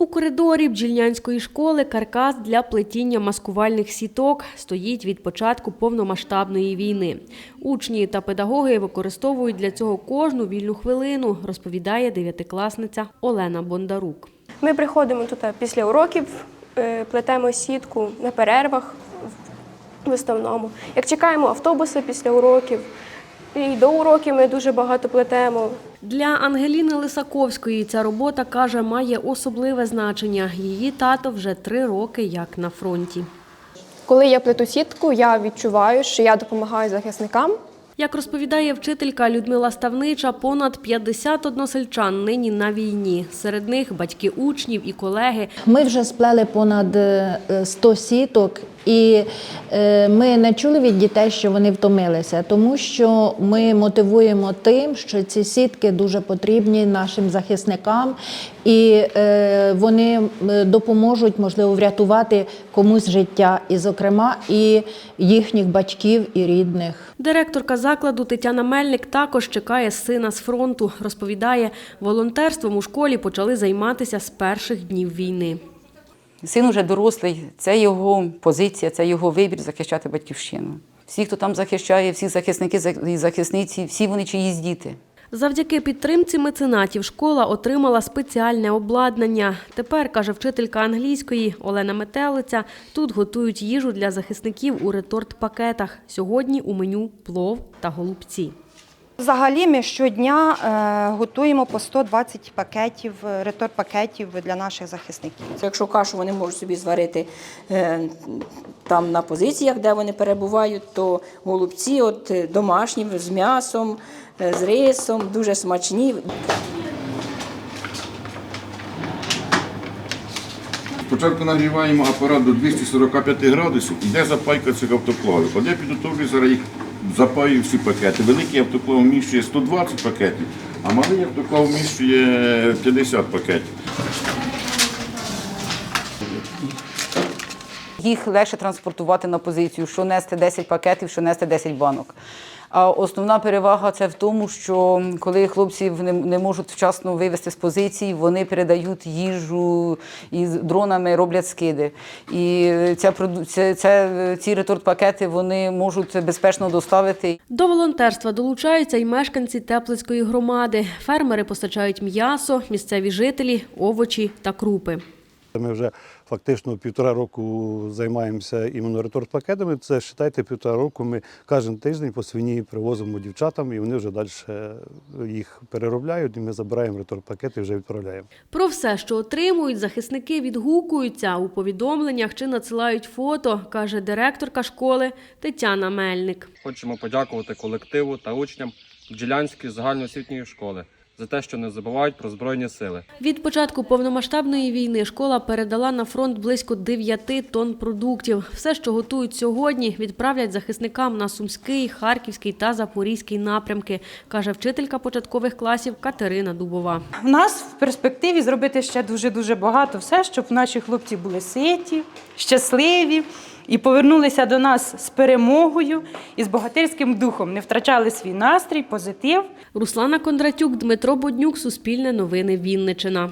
У коридорі бджільнянської школи каркас для плетіння маскувальних сіток стоїть від початку повномасштабної війни. Учні та педагоги використовують для цього кожну вільну хвилину, розповідає дев'ятикласниця Олена Бондарук. Ми приходимо тут після уроків, е, плетемо сітку на перервах в основному. Як чекаємо автобуси після уроків, і до уроків ми дуже багато плетемо. Для Ангеліни Лисаковської ця робота, каже, має особливе значення. Її тато вже три роки як на фронті. Коли я плету сітку, я відчуваю, що я допомагаю захисникам. Як розповідає вчителька Людмила Ставнича, понад 50 односельчан нині на війні. Серед них батьки учнів і колеги. Ми вже сплели понад е, 100 сіток, і е, ми не чули від дітей, що вони втомилися, тому що ми мотивуємо тим, що ці сітки дуже потрібні нашим захисникам, і е, вони допоможуть, можливо, врятувати комусь життя, і, зокрема, і їхніх батьків і рідних. Директорка закладу Тетяна Мельник також чекає сина з фронту. Розповідає, волонтерством у школі почали займатися з перших днів війни. Син уже дорослий, це його позиція, це його вибір захищати батьківщину. Всі, хто там захищає, всі захисники і захисниці, всі вони чиїсь діти. Завдяки підтримці меценатів школа отримала спеціальне обладнання. Тепер, каже вчителька англійської Олена Метелиця, тут готують їжу для захисників у реторт-пакетах. Сьогодні у меню плов та голубці. Взагалі ми щодня е, готуємо по 120 пакетів, е, реторт-пакетів для наших захисників. Якщо кашу вони можуть собі зварити е, там на позиціях, де вони перебувають, то голубці от, домашні з м'ясом, з рисом, дуже смачні. Спочатку нагріваємо апарат до 245 градусів, йде запайка цих автоклавів. От я підготовлю зараз їх запаю всі пакети. Великий автоклав вміщує 120 пакетів, а малий автоклав вміщує 50 пакетів. Їх легше транспортувати на позицію, що нести 10 пакетів, що нести 10 банок. А основна перевага це в тому, що коли хлопці не, не можуть вчасно вивезти з позицій, вони передають їжу і дронами роблять скиди. І ця, це, це, ці реторт-пакети вони можуть безпечно доставити. До волонтерства долучаються й мешканці Теплицької громади. Фермери постачають м'ясо, місцеві жителі, овочі та крупи. Ми вже фактично півтора року займаємося іменно реторт-пакетами. Це вважайте, півтора року ми кожен тиждень по свині привозимо дівчатам, і вони вже далі їх переробляють, і ми забираємо реторт-пакети і вже відправляємо. Про все, що отримують, захисники відгукуються у повідомленнях чи надсилають фото, каже директорка школи Тетяна Мельник. Хочемо подякувати колективу та учням Бджілянської загальноосвітньої школи за те, що не забувають про збройні сили. Від початку повномасштабної війни школа передала на фронт близько 9 тонн продуктів. Все, що готують сьогодні, відправлять захисникам на Сумський, Харківський та Запорізький напрямки, каже вчителька початкових класів Катерина Дубова. В нас в перспективі зробити ще дуже дуже багато все, щоб наші хлопці були ситі, щасливі і повернулися до нас з перемогою і з богатирським духом, не втрачали свій настрій, позитив. Руслана Кондратюк, Дмитро Боднюк, Суспільне новини Вінничина.